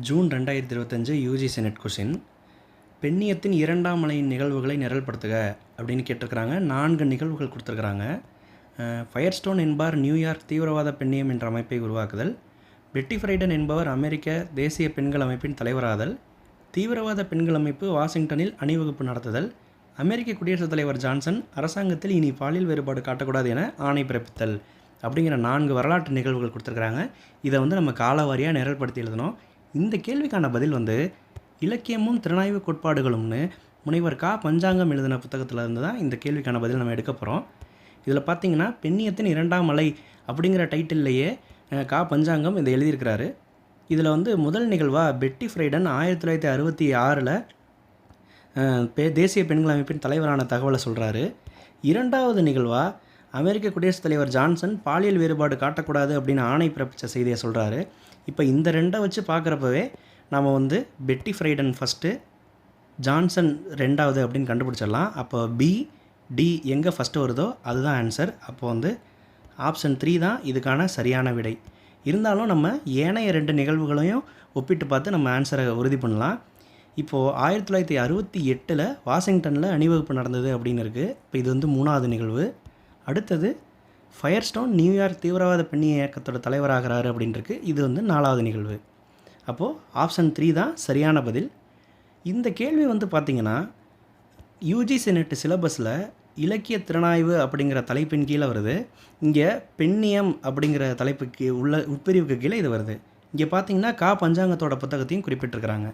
June ரெண்டாயிரத்தி இருபத்தஞ்சு UG senate question பெண்ணியத்தின் இரண்டாம் அலையின் நிகழ்வுகளை நிரல்படுத்துக அப்படின்னு கேட்டிருக்கிறாங்க. நான்கு நிகழ்வுகள் கொடுத்துருக்குறாங்க. ஃபயர்ஸ்டோன் என்பார் நியூயார்க் தீவிரவாத பெண்ணியம் என்ற அமைப்பை உருவாக்குதல். பெட்டி ஃப்ரைடன் என்பவர் அமெரிக்க தேசிய பெண்கள் அமைப்பின் தலைவராதல். தீவிரவாத பெண்கள் அமைப்பு வாஷிங்டனில் அணிவகுப்பு நடத்துதல். அமெரிக்க குடியரசுத் தலைவர் ஜான்சன் அரசாங்கத்தில் இனி பாலியல் வேறுபாடு காட்டக்கூடாது என ஆணை பிறப்பித்தல். அப்படிங்கிற நான்கு வரலாற்று நிகழ்வுகள் கொடுத்துருக்குறாங்க. இதை வந்து நம்ம காலவாரியாக நிரல்படுத்தி எழுதணும். இந்த கேள்விக்கான பதில் வந்து இலக்கியமும் திறனாய்வு கோட்பாடுகளும்னு முனைவர் கா. பஞ்சாங்கம் எழுதின புத்தகத்தில் இருந்து தான் இந்த கேள்விக்கான பதில் நம்ம எடுக்க போகிறோம் இதில் பார்த்தீங்கன்னா பெண்ணியத்தின் இரண்டாம் அலை அப்படிங்கிற டைட்டில்லையே கா. பஞ்சாங்கம் இதை எழுதியிருக்கிறாரு. இதில் வந்து முதல் நிகழ்வாக பெட்டி ஃப்ரைடன் ஆயிரத்தி தொள்ளாயிரத்தி அறுபத்தி ஆறில் பே தேசிய பெண்கள் அமைப்பின் தலைவரான தகவலை சொல்கிறாரு இரண்டாவது நிகழ்வாக அமெரிக்க குடியரசுத் தலைவர் ஜான்சன் பாலியல் வேறுபாடு காட்டக்கூடாது அப்படின்னு ஆணை பிறப்பித்த செய்தியை சொல்கிறாரு இப்போ இந்த ரெண்டை வச்சு பார்க்குறப்பவே நம்ம வந்து பெட்டி ஃப்ரைடன் ஃபஸ்ட்டு ஜான்சன் ரெண்டாவது அப்படின்னு கண்டுபிடிச்சிடலாம். அப்போ பி டி எங்கே ஃபஸ்ட்டு வருதோ அதுதான் ஆன்சர் அப்போ வந்து ஆப்ஷன் த்ரீ தான் இதுக்கான சரியான விடை. இருந்தாலும் நம்ம ஏனைய ரெண்டு நிகழ்வுகளையும் ஒப்பிட்டு பார்த்து நம்ம ஆன்சரை உறுதி பண்ணலாம். இப்போது ஆயிரத்தி தொள்ளாயிரத்தி அறுபத்தி எட்டில் வாஷிங்டனில் அணிவகுப்பு நடந்தது அப்படின்னு இருக்குது இப்போ இது வந்து மூணாவது நிகழ்வு. அடுத்தது ஃபயர் ஸ்டோன் நியூயார்க் தீவிரவாத பெண்ணிய இயக்கத்தோட தலைவராகிறாரு அப்படின்னு இது வந்து நாலாவது நிகழ்வு. அப்போது ஆப்ஷன் த்ரீ தான் சரியான பதில். இந்த கேள்வி வந்து பார்த்திங்கன்னா யூஜிசி செனட் சிலபஸில் இலக்கிய திறனாய்வு அப்படிங்கிற தலைப்பின் கீழே வருது. இங்கே பெண்ணியம் அப்படிங்கிற தலைப்புக்கு உள்ள உட்பிரிவுக்கு கீழே இது வருது. இங்கே பார்த்தீங்கன்னா கா பஞ்சாங்கத்தோட புத்தகத்தையும் குறிப்பிட்டிருக்கிறாங்க.